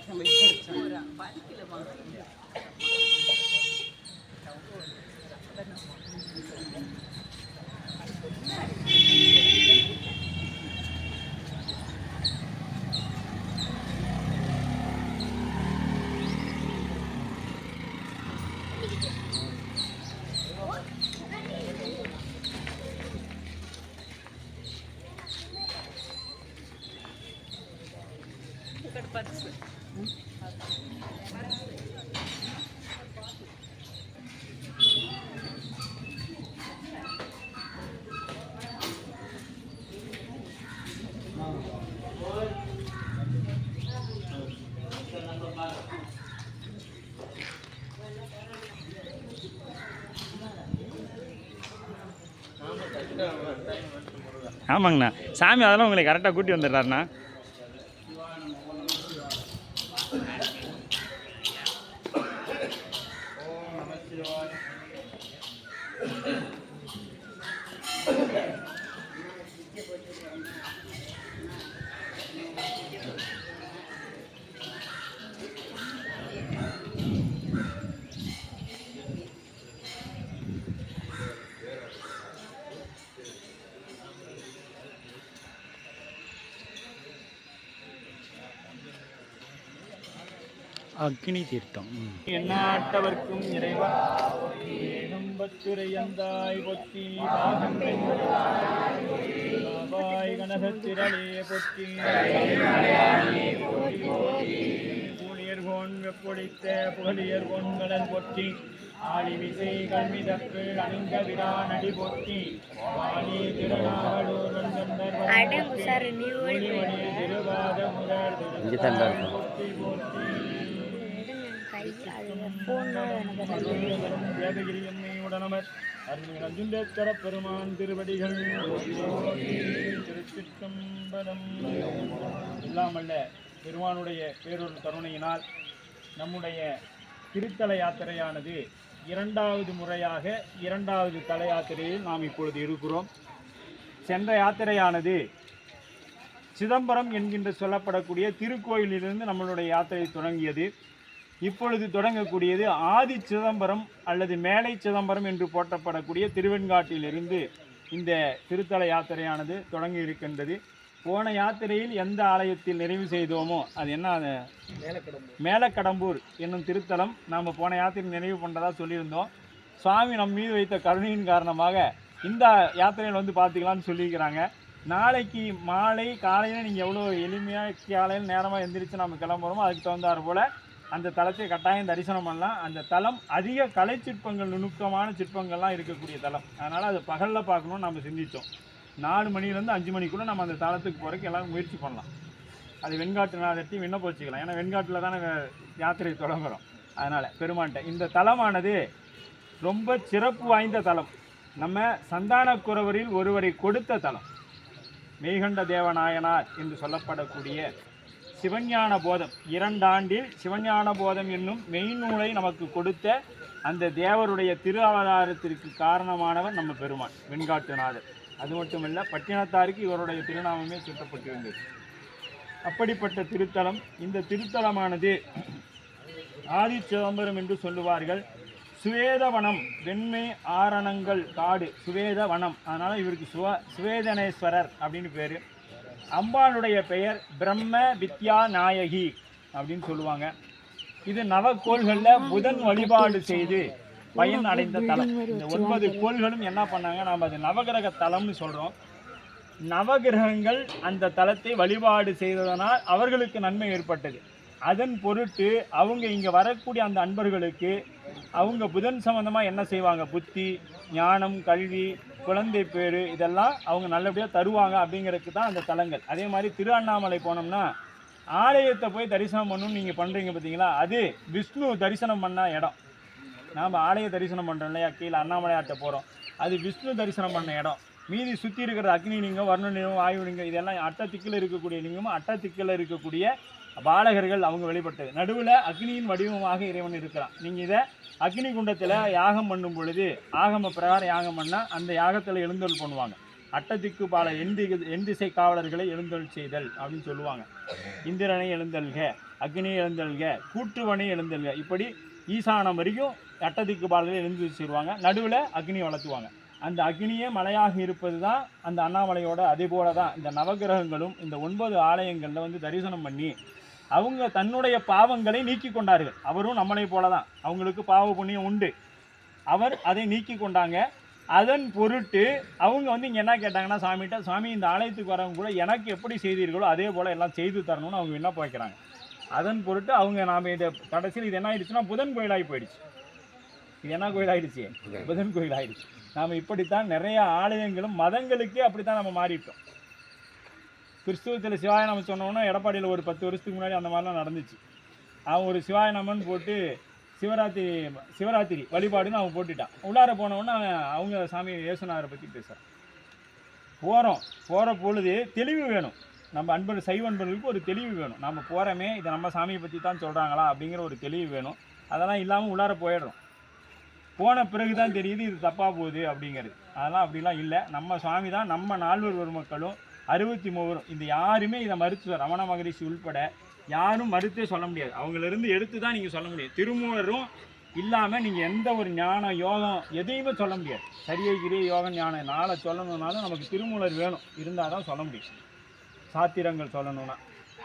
யாரும் ఇక్కడ పర్సు ஆமாங்கண்ணா சாமி அதெல்லாம் உங்களை கரெக்டாக கூட்டி வந்துடுறாருண்ணா அக்னி தீர்த்தம். எண்ணாட்டவர்க்கும் இறைவா ஏகம்பத்துரையந்தாய் பொத்தி பாவாய் கனகத்திரளே பொத்தி ஊழியர்கோன் வெப்பொழித்த புகழியர் கோன்களன் பொற்றி. ஆடி விசை கல்விதற்கு அணிந்த விரானடி பொற்றி. ஆடி திருநாவலூர் அடங்கு சார் நீ ஓடி ஒளிமணி திருவாத முதல் போற்றி அருள்நஞ்சுண்டேஸ்வர பெருமான் திருவடிகள். திருச்சிற்றம்பலம். இல்லாமல்ல பெருமானுடைய பேரொரு கருணையினால் நம்முடைய திருத்தல யாத்திரையானது இரண்டாவது முறையாக இரண்டாவது தல யாத்திரையில் நாம் இப்பொழுது இருக்கிறோம். சென்ற யாத்திரையானது சிதம்பரம் என்கின்ற சொல்லப்படக்கூடிய திருக்கோயிலிலிருந்து நம்மளுடைய யாத்திரை தொடங்கியது. இப்பொழுது தொடங்கக்கூடியது ஆதி சிதம்பரம் அல்லது மேலை சிதம்பரம் என்று போற்றப்படக்கூடிய திருவெண்காட்டிலிருந்து இந்த திருத்தல யாத்திரையானது தொடங்கி இருக்கின்றது. போன யாத்திரையில் எந்த ஆலயத்தில் நிறைவு செய்தோமோ அது என்ன அது மேலக்கடம்பூர். என்னும் திருத்தலம் நாம் போன யாத்திரை நிறைவு பண்ணுறதா சொல்லியிருந்தோம். சுவாமி நம் மீது வைத்த கருணையின் காரணமாக இந்த யாத்திரையில் வந்து பார்த்துக்கலாம்னு சொல்லியிருக்கிறாங்க. நாளைக்கு மாலை காலையில் நீங்கள் எவ்வளோ எளிமையாக காலையில் நேரமாக எந்திரிச்சு நம்ம கிளம்புறோமோ அதுக்கு தகுந்தாற் போல் அந்த தலத்தை கட்டாயம் தரிசனம் பண்ணலாம். அந்த தலம் அதிக கலை சிற்பங்கள் நுணுக்கமான சிற்பங்கள்லாம் இருக்கக்கூடிய தலம் அதனால் அது பகலில் பார்க்கணும்னு நம்ம சிந்தித்தோம் நாலு மணிலேருந்து அஞ்சு மணிக்குள்ளே நம்ம அந்த தலத்துக்கு போகிறக்கு எல்லாம் முயற்சி பண்ணலாம். அது வெண்காட்டு நாதட்டி விண்ணப்ப வச்சுக்கலாம் ஏன்னா வெண்காட்டில் தானே யாத்திரை தொடங்குறோம். அதனால் பெருமான்ட்ட இந்த தலமானது ரொம்ப சிறப்பு வாய்ந்த தலம் நம்ம சந்தானக்குறவரில் ஒருவரை கொடுத்த தலம் மெய்கண்ட தேவநாயனார் என்று சொல்லப்படக்கூடிய சிவஞான போதம் இரண்டாண்டில் சிவஞான போதம் என்னும் மெய்நூலை நமக்கு கொடுத்த அந்த தேவருடைய திரு அவதாரத்திற்கு காரணமானவர் நம்ம பெருமான் வெண்காட்டுநாதர். அது மட்டுமல்ல பட்டினத்தாருக்கு இவருடைய திருநாமமே சூட்டப்பட்டிருந்தது. அப்படிப்பட்ட திருத்தலம் இந்த திருத்தலமானது ஆதி சிதம்பரம் என்று சொல்லுவார்கள் சுவேதவனம் வெண்மை ஆரணங்கள் காடு சுவேதவனம். அதனால் இவருக்கு சுவ சுவேதனேஸ்வரர் அப்படின்னு பேர். அம்பாளுடைய பெயர் பிரம்ம வித்யா நாயகி அப்படின்னு சொல்லுவாங்க. இது நவக்கோள்களில் புதன் வழிபாடு செய்து பயன் அடைந்த தலம். இந்த ஒன்பது கோள்களும் என்ன பண்ணாங்க? நாம் அது நவகிரக தலம்னு சொல்கிறோம் நவகிரகங்கள் அந்த தலத்தை வழிபாடு செய்ததனால் அவர்களுக்கு நன்மை ஏற்பட்டது. அதன் பொருட்டு அவங்க இங்கே வரக்கூடிய அந்த அன்பர்களுக்கு அவங்க புதன் சம்பந்தமாக என்ன செய்வாங்க? புத்தி ஞானம் கல்வி குழந்தை பேர் இதெல்லாம் அவங்க நல்லபடியாக தருவாங்க அப்படிங்கிறதுக்கு தான் அந்த தலங்கள். அதே மாதிரி திரு அண்ணாமலை போனோம்னா ஆலயத்தை போய் தரிசனம் பண்ணணும்னு நீங்கள் பண்ணுறீங்க பார்த்தீங்களா அது விஷ்ணு தரிசனம் பண்ண இடம். நாம் ஆலய தரிசனம் பண்ணுறோம் இல்லையா? கீழே அண்ணாமலையாட்ட போகிறோம் அது விஷ்ணு தரிசனம் பண்ண இடம். மீதி சுற்றி இருக்கிற அக்னி லிங்கம் வர்ண லிங்கம் வாயு லிங்கம் இதெல்லாம் அட்டத்திக்கில் இருக்கக்கூடிய லிங்கமும் அட்டத்திக்கில் இருக்கக்கூடிய பாலகர்கள் அவங்க வெளிப்பட்டது. நடுவில் அக்னியின் வடிவமாக இறைவன் இருக்கிறான். நீங்கள் இதை அக்னி குண்டத்தில் யாகம் பண்ணும் பொழுது ஆகம பிரகாரம் யாகம் பண்ணால் அந்த யாகத்தில் எழுந்தொல் பண்ணுவாங்க. அட்டதிக்கு பால எண்தி எண்திசை காவலர்களை எழுந்தருள் செய்தல் அப்படின்னு சொல்லுவாங்க. இந்திரனை எழுந்தல்க அக்னியை எழுந்தல்க கூற்றுவனை எழுந்தல்க இப்படி ஈசானம் வரைக்கும் அட்டதிக்கு பாலர்களை எழுந்து செய்வாங்க. நடுவில் அக்னி வளர்த்துவாங்க. அந்த அக்னியே மலையாக இருப்பது தான் அந்த அண்ணாமலையோட அதே போல தான் இந்த நவகிரகங்களும் இந்த ஒன்பது ஆலயங்களில் வந்து தரிசனம் பண்ணி அவங்க தன்னுடைய பாவங்களை நீக்கி கொண்டார்கள். அவரும் நம்மளை போல தான் அவங்களுக்கு பாவ புண்ணியம் உண்டு. அவர் அதை நீக்கி கொண்டாங்க. அதன் பொருட்டு அவங்க வந்து இங்கே என்ன கேட்டாங்கன்னா சாமிகிட்ட சாமி இந்த ஆலயத்துக்கு வரவங்க கூட எனக்கு எப்படி செய்தீர்களோ அதே போல் எல்லாம் செய்து தரணும்னு அவங்க என்ன வைக்கிறாங்க. அதன் பொருட்டு அவங்க நாம் இதை கடைசியில் இது என்ன ஆயிடுச்சுன்னா புதன் கோயிலாகி போயிடுச்சு. இது என்ன கோயில் ஆயிடுச்சு. புதன் கோயில் ஆயிடுச்சு. நாம் இப்படித்தான் நிறைய ஆலயங்களும் மதங்களுக்கே அப்படித்தான் நம்ம மாறிட்டோம். கிறிஸ்துவத்தில் சிவாய நம்ம சொன்னோன்னா எடப்பாடியில் ஒரு பத்து வருஷத்துக்கு முன்னாடி அந்த மாதிரிலாம் நடந்துச்சு. அவன் ஒரு சிவாய நமன் போட்டு சிவராத்திரி சிவராத்திரி வழிபாடுன்னு அவன் போட்டுட்டான். உள்ளார போனவொன்னே அவன் அவங்க சாமி இயேசுநாதரை பற்றி பேசுகிறான் போகிறோம் போகிற பொழுது தெளிவு வேணும். நம்ம அன்பர் சைவ அன்பர்களுக்கு ஒரு தெளிவு வேணும். நம்ம போகிறோமே இதை நம்ம சாமியை பற்றி தான் சொல்கிறாங்களா அப்படிங்கிற ஒரு தெளிவு வேணும். அதெல்லாம் இல்லாமல் உள்ளார போயிடுறோம். போன பிறகு தான் தெரியுது இது தப்பாக போகுது அப்படிங்கிறது. அதெல்லாம் அப்படிலாம் இல்லை. நம்ம சுவாமி தான் நம்ம நால்வர் பெருமக்களும் அறுபத்தி மூவரும். இந்த யாருமே இதை மறுத்து ரமண மகரிஷி உள்பட யாரும் மறுத்தே சொல்ல முடியாது. அவங்களிருந்து எடுத்து தான் நீங்கள் சொல்ல முடியும். திருமூலரும் இல்லாமல் நீங்கள் எந்த ஒரு ஞானம் யோகம் எதையுமே சொல்ல முடியாது. சரியை கிரிய யோகம் ஞானம் நாளை சொல்லணுன்னாலும் நமக்கு திருமூலர் வேணும். இருந்தால் தான் சொல்ல முடியும். சாத்திரங்கள் சொல்லணும்னா.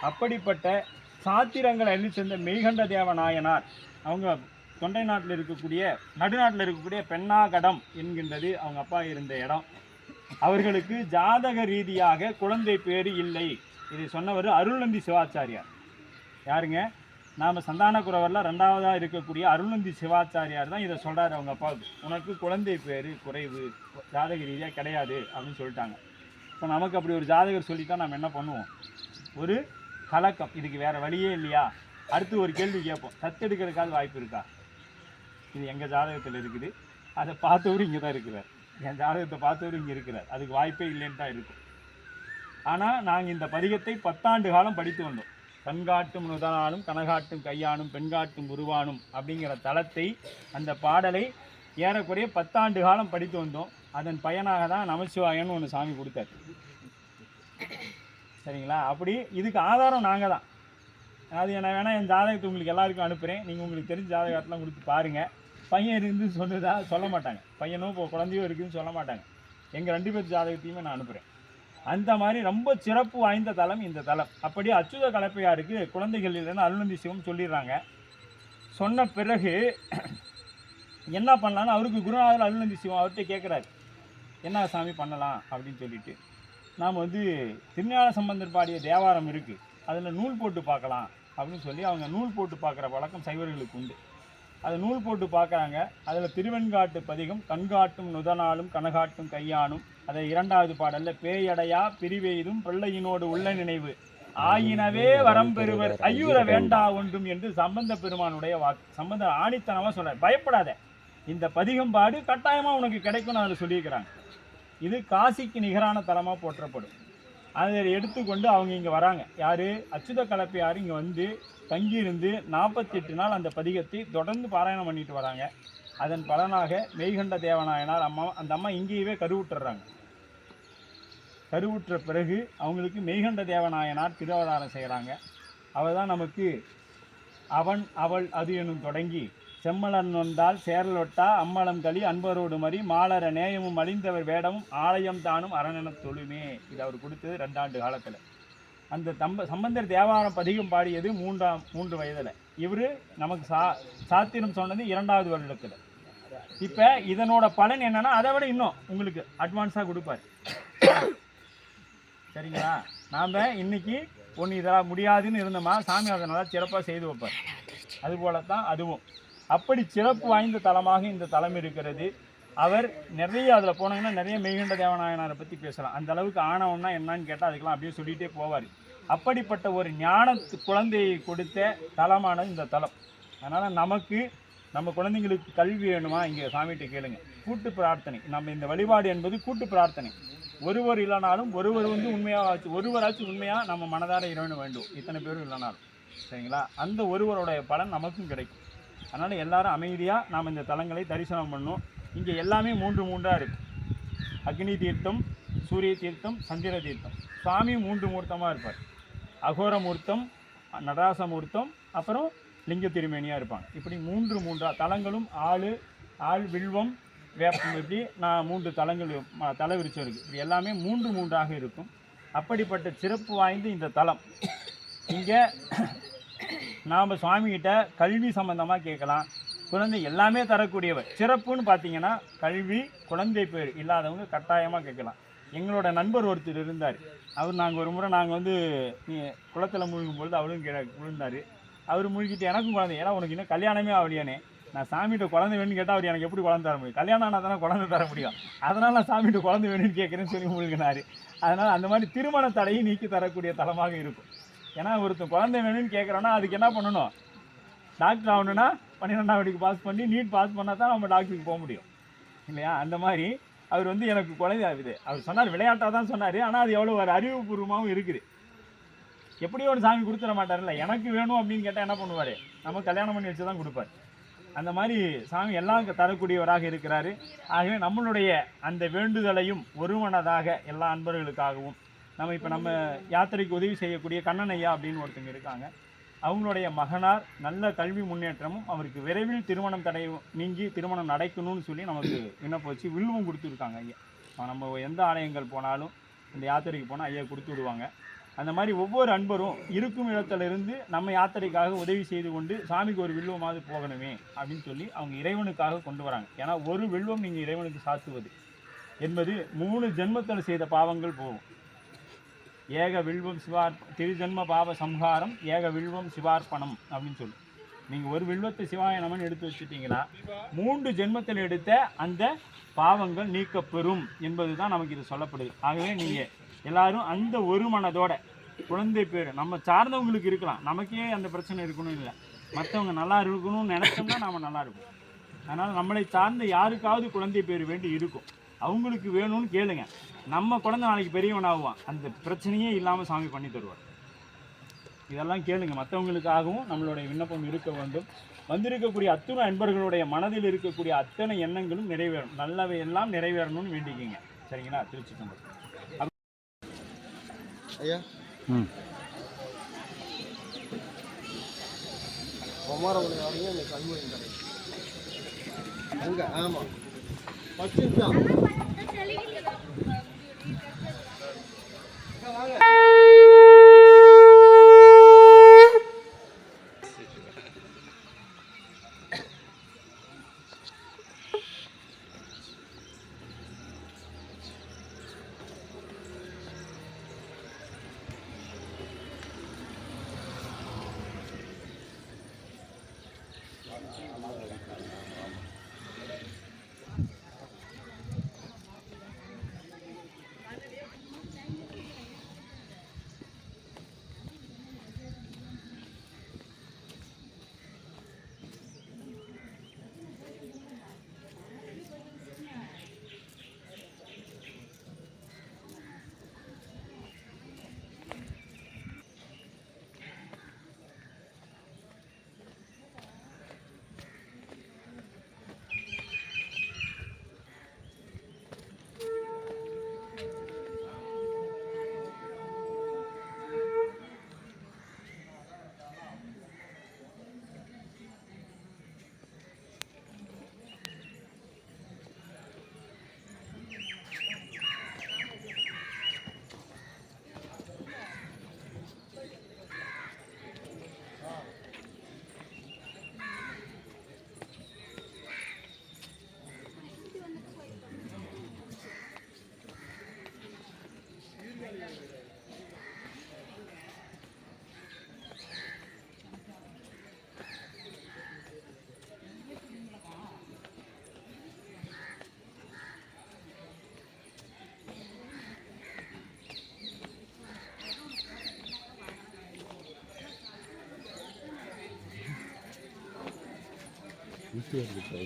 அப்படிப்பட்ட சாத்திரங்களை எழுதி சேர்ந்த மெய்கண்ட தேவ நாயனார் அவங்க தொண்டை நாட்டில் இருக்கக்கூடிய நடுநாட்டில் இருக்கக்கூடிய பெண்ணாகடம் என்கின்றது அவங்க அப்பா இருந்த இடம். அவர்களுக்கு ஜாதக ரீதியாக குழந்தை பேரு இல்லை. இதை சொன்னவர் அருள்நந்தி சிவாச்சாரியார். யாருங்க? நாம் சந்தான குறவரில் ரெண்டாவதாக இருக்கக்கூடிய அருள்நந்தி சிவாச்சாரியார் தான் இதை சொல்கிறார் அவங்க அப்பாவுக்கு உனக்கு குழந்தை பேர் குறைவு ஜாதக ரீதியாக கிடையாது அப்படின்னு சொல்லிட்டாங்க. இப்போ நமக்கு அப்படி ஒரு ஜாதகர் சொல்லித்தான் நம்ம என்ன பண்ணுவோம்? ஒரு கலக்கம். இதுக்கு வேறு வழியே இல்லையா? அடுத்து ஒரு கேள்வி கேட்போம். தத்தெடுக்கிறதுக்காக வாய்ப்பு இருக்கா? இது எங்கள் ஜாதகத்தில் இருக்குது. அதை பார்த்தவரும் இங்கே தான் இருக்கிறார். என் ஜாதகத்தை பார்த்தவரும் இங்கே இருக்கிறார். அதுக்கு வாய்ப்பே இல்லைன்னு தான் இருக்கும். ஆனால் நாங்கள் இந்த பதிகத்தை பத்தாண்டு காலம் படித்து வந்தோம். கண்காட்டும் நுதனாலும் கனகாட்டும் கையானும் பெண்காட்டும் உருவானும் அப்படிங்கிற தளத்தை அந்த பாடலை ஏறக்குறைய பத்தாண்டு காலம் படித்து வந்தோம். அதன் பயனாக தான் நமசிவாயன்னு ஒன்று சாமி கொடுத்தாரு. சரிங்களா? அப்படி இதுக்கு ஆதாரம் நாங்கள் தான். அது என்ன வேணால் என் ஜாதகத்தை உங்களுக்கு எல்லாருக்கும் அனுப்புகிறேன் நீங்கள் உங்களுக்கு தெரிஞ்ச ஜாதகத்தெலாம் கொடுத்து பாருங்கள் பையன் இருந்து சொல்லுதா சொல்ல மாட்டாங்க. பையனும் இப்போ குழந்தையும் இருக்குதுன்னு சொல்ல மாட்டாங்க. எங்கள் ரெண்டு பேர் ஜாதகத்தையுமே நான் அனுப்புகிறேன் அந்த மாதிரி ரொம்ப சிறப்பு வாய்ந்த தலம் இந்த தலம். அப்படியே அச்சுத கலப்பையாருக்கு குழந்தைகள் இல்லைன்னு அருள்நந்தி சிவம் சொல்லிடுறாங்க. சொன்ன பிறகு என்ன பண்ணலான்னு அவருக்கு குருநாதர் அருணந்தி சிவம் அவர்கிட்ட கேட்குறாரு என்ன சாமி பண்ணலாம் அப்படின்னு சொல்லிட்டு. நாம் வந்து திருஞான சம்பந்தர் பாடிய தேவாரம் இருக்குது அதில் நூல் போட்டு பார்க்கலாம் அப்படின்னு சொல்லி அவங்க நூல் போட்டு பார்க்குற பழக்கம் சைவர்களுக்கு உண்டு. அதை நூல் போட்டு பார்க்குறாங்க. அதில் திருவெண்காட்டு பதிகம் கண்காட்டும் நுதனாலும் கனகாட்டும் கையானும். அதை இரண்டாவது பாடலில் பேயடையா பிரிவெய்தும் பிள்ளையினோடு உள்ள நினைவு. ஆயினவே வரம் பெறுவர் ஐயூர வேண்டா ஒன்றும் என்று சம்பந்த பெருமானுடைய வாக்கு சம்பந்த ஆணித்தனமாக சொல்கிறார் பயப்படாத. இந்த பதிகம் பாடு கட்டாயமாக உனக்கு கிடைக்கும்னு அதில் சொல்லியிருக்கிறாங்க. இது காசிக்கு நிகரான தலமாக போற்றப்படும். அதை எடுத்துக்கொண்டு அவங்க இங்கே வராங்க. யார்? அச்சுத கலப்பையார் இங்கே வந்து தங்கியிருந்து நாற்பத்தெட்டு நாள் அந்த பதிகத்தை தொடர்ந்து பாராயணம் பண்ணிட்டு வராங்க. அதன் பலனாக மெய்கண்ட தேவநாயனார் அம்மா அந்த அம்மா இங்கேயவே கருவுட்டுறாங்க கருவுற்ற பிறகு அவங்களுக்கு மெய்கண்ட தேவநாயனார் திருவதாரம் செய்கிறாங்க அவள் தான் நமக்கு அவன் அவள் அது எனும் தொடங்கி செம்மலன் வந்தால் சேரலொட்டா அம்மலம் களி அன்பரோடு மறி மாலர நேயமும் அழிந்தவர் வேடமும் ஆலயம் தானும் அரணன தொழுமே. இது அவர் கொடுத்தது ரெண்டாண்டு காலத்தில். அந்த தம்ப சம்பந்தர் தேவாரம் பதிகம் பாடியது மூன்றாம் மூன்று வயதில். இவர் நமக்கு சா சாத்திரம் சொன்னது இரண்டாவது வருடத்தில். இப்போ இதனோட பலன் என்னென்னா அதை விட இன்னும் உங்களுக்கு அட்வான்ஸாக கொடுப்பார். சரிங்களா? நாம் இன்றைக்கி ஒன்று இதெல்லாம் முடியாதுன்னு இருந்தோமா சாமி அதை நல்லா சிறப்பாக செய்து வைப்பார். அதுபோல தான் அதுவும். அப்படி சிறப்பு வாய்ந்த தலமாக இந்த தலம் இருக்கிறது. அவர் நிறைய அதில் போனாங்கன்னா நிறைய மெய்கண்ட தேவநாயனாரை பற்றி பேசலாம். அந்த அளவுக்கு ஆணவம்னா என்னன்னு கேட்டால் அதுக்கெல்லாம் அப்படியே சொல்லிகிட்டே போவார். அப்படிப்பட்ட ஒரு ஞான குழந்தையை கொடுத்த தலமானது இந்த தலம். அதனால் நமக்கு நம்ம குழந்தைங்களுக்கு கல்வி வேணுமா? இங்கே சாமிகிட்ட கேளுங்க. கூட்டு பிரார்த்தனை. நம்ம இந்த வழிபாடு என்பது கூட்டு பிரார்த்தனை. ஒருவர் இல்லைனாலும் ஒருவர் வந்து உண்மையாக ஒருவராச்சும் உண்மையாக நம்ம மனதார இறைவனு வேண்டும். இத்தனை பேரும் இல்லைனாலும். சரிங்களா? அந்த ஒருவருடைய பலன் நமக்கும் கிடைக்கும். அதனால் எல்லாரும் அமைதியாக நாம் இந்த தலங்களை தரிசனம் பண்ணோம் இங்கே எல்லாமே மூன்று மூன்றாக இருக்குது அக்னி தீர்த்தம் சூரிய தீர்த்தம் சந்திர தீர்த்தம். சுவாமி மூன்று மூர்த்தமாக இருப்பார். அகோர மூர்த்தம் நடராச மூர்த்தம் அப்புறம் லிங்க திருமேனியாக இருப்பாங்க. இப்படி மூன்று மூன்றா தலங்களும் ஆள் ஆள் வில்வம் வேப்பம் இப்படி நான் மூன்று தலங்கள் ம- தல இருக்குது இப்படி எல்லாமே மூன்று மூன்றாக இருக்கும். அப்படிப்பட்ட சிறப்பு வாய்ந்த இந்த தலம். இங்கே நாம் சுவாமிகிட்ட கல்வி சம்பந்தமாக கேட்கலாம். குழந்தை எல்லாமே தரக்கூடியவர். சிறப்புன்னு பார்த்தீங்கன்னா கல்வி குழந்தை பேர் இல்லாதவங்க கட்டாயமாக கேட்கலாம். எங்களோட நண்பர் ஒருத்தர் இருந்தார். அவர் நாங்கள் ஒரு முறை நாங்கள் வந்து நீ குளத்தில் மூழ்கும் பொழுது அவரும் கே விழுந்தார். அவர் மூழ்கிட்டு எனக்கும் குழந்தை. ஏன்னா உனக்கு இன்னும் கல்யாணமே ஆகலையானே. நான் சாமிகிட்ட குழந்தை வேணும்னு கேட்டால் அவர் எனக்கு எப்படி குழந்தை தர முடியும்? கல்யாணம் ஆனால் தானே குழந்தை தர முடியும்? அதனால் நான் சாமிகிட்ட குழந்தை வேணும்னு கேட்குறேன்னு சொல்லி முழுகினார். அதனால் அந்த மாதிரி திருமண தடையை நீக்கி தரக்கூடிய தலமாக இருக்கும். ஏன்னா ஒருத்தன் குழந்தை வேணும்னு கேட்குறோன்னா அதுக்கு என்ன பண்ணணும்? டாக்டர் ஆகணும்னா பன்னிரெண்டாம் வடிக்கு பாஸ் பண்ணி நீட் பாஸ் பண்ணால் தான் நம்ம டாக்டருக்கு போக முடியும். இல்லையா? அந்த மாதிரி அவர் வந்து எனக்கு குழந்தை ஆகுது அவர் சொன்னார் விளையாட்டாக தான் சொன்னார். ஆனால் அது எவ்வளோ ஒரு அறிவுபூர்வமாகவும் இருக்குது. எப்படியோ ஒரு சாமி கொடுத்துட மாட்டார்ல எனக்கு வேணும் அப்படின்னு கேட்டால் என்ன பண்ணுவார்? நம்ம கல்யாணம் பண்ணி வச்சு தான் கொடுப்பார். அந்த மாதிரி சாமி எல்லாம் தரக்கூடியவராக இருக்கிறாரு. ஆகவே நம்மளுடைய அந்த வேண்டுதலையும் ஒருமனதாக எல்லா அன்பர்களுக்காகவும் நம்ம இப்போ நம்ம யாத்திரைக்கு உதவி செய்யக்கூடிய கண்ணன் ஐயா அப்படின்னு ஒருத்தங்க இருக்காங்க. அவங்களுடைய மகனார் நல்ல கல்வி முன்னேற்றமும் அவருக்கு விரைவில் திருமணம் தடை நீங்கி திருமணம் நடக்கணும்னு சொல்லி நமக்கு விண்ணப்பம் வச்சு வில்வம் கொடுத்துருக்காங்க ஐயா. நம்ம எந்த ஆலயங்கள் போனாலும் இந்த யாத்திரைக்கு போனால் ஐயா கொடுத்து விடுவாங்க. அந்த மாதிரி ஒவ்வொரு அன்பரும் இருக்கும் இடத்திலிருந்து நம்ம யாத்திரைக்காக உதவி செய்து கொண்டு சாமிக்கு ஒரு வில்வமாவது போகணுமே அப்படின்னு சொல்லி அவங்க இறைவனுக்காக கொண்டு வராங்க. ஏன்னா ஒரு வில்வம் நீங்கள் இறைவனுக்கு சாத்துவது என்பது மூணு ஜென்மத்தில் செய்த பாவங்கள் போகும். ஏக வில்வம் சிவார் திருஜன்ம பாவ சம்ஹாரம் ஏக வில்வம் சிவார்ப்பணம் அப்படின்னு சொல்லி. நீங்கள் ஒரு வில்வத்தை சிவாய நமன் எடுத்து வச்சுட்டீங்கன்னா மூன்று ஜென்மத்தில் எடுத்த அந்த பாவங்கள் நீக்கப்பெறும் என்பது தான் நமக்கு இது சொல்லப்படுது. ஆகவே நீங்கள் எல்லாரும் அந்த ஒரு மனதோட குழந்தை பேர் நம்ம சார்ந்தவங்களுக்கு இருக்கலாம். நமக்கே அந்த பிரச்சனை இருக்கணும் இல்லை. மற்றவங்க நல்லா இருக்கணும்னு நினச்சோம்னா நாம் நல்லா இருக்கும் அதனால் நம்மளை சார்ந்த யாருக்காவது குழந்தை பேர் வேண்டி இருக்கும். அவங்களுக்கு வேணும்னு கேளுங்க. நம்ம குழந்தை நாளைக்கு பெரியவன் ஆகுவான். அந்த பிரச்சனையே இல்லாமல் சாமி பண்ணி தருவார். இதெல்லாம் கேளுங்க. மற்றவங்களுக்காகவும் நம்மளுடைய விண்ணப்பம் இருக்க வேண்டும். வந்திருக்கக்கூடிய அத்துணை அன்பர்களுடைய மனதில் இருக்கக்கூடிய அத்தனை எண்ணங்களும் நிறைவேறும். நல்லவை எல்லாம் நிறைவேறணும்னு வேண்டிக்கிங்க. சரிங்களா? திருச்சி தம்பரம் ஐயா. ம். குமாரகுடி வரீங்க இந்த கண்மணி கடை அங்கே ஆமாம் வச்சிருக்கான் ஈஸியாக இருக்கு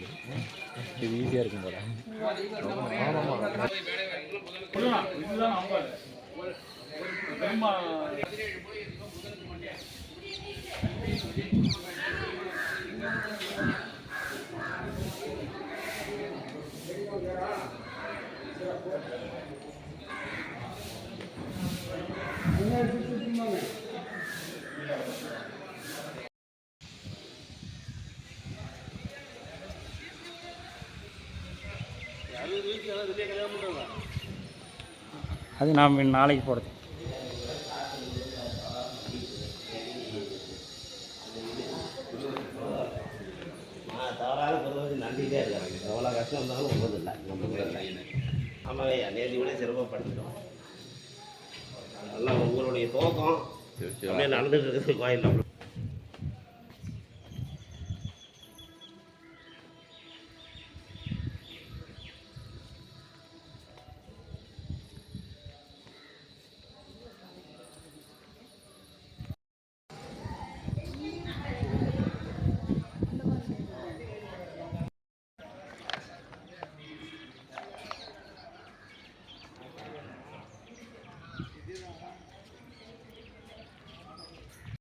இது ஈஸியாக இருக்கும் போல ஆமாம் அது நாம் நாளைக்கு போகிறது நான் தவறான பொருள் நம்பிக்கிட்டே இருக்காங்க எவ்வளோ கஷ்டம் இருந்தாலும் ஒன்றும் இல்லை நம்ம ஐயா நேற்று கூட சிறப்பாக நல்லா உங்களுடைய துவக்கம் அப்படியே நடந்துட்டு இருக்குது கோயில்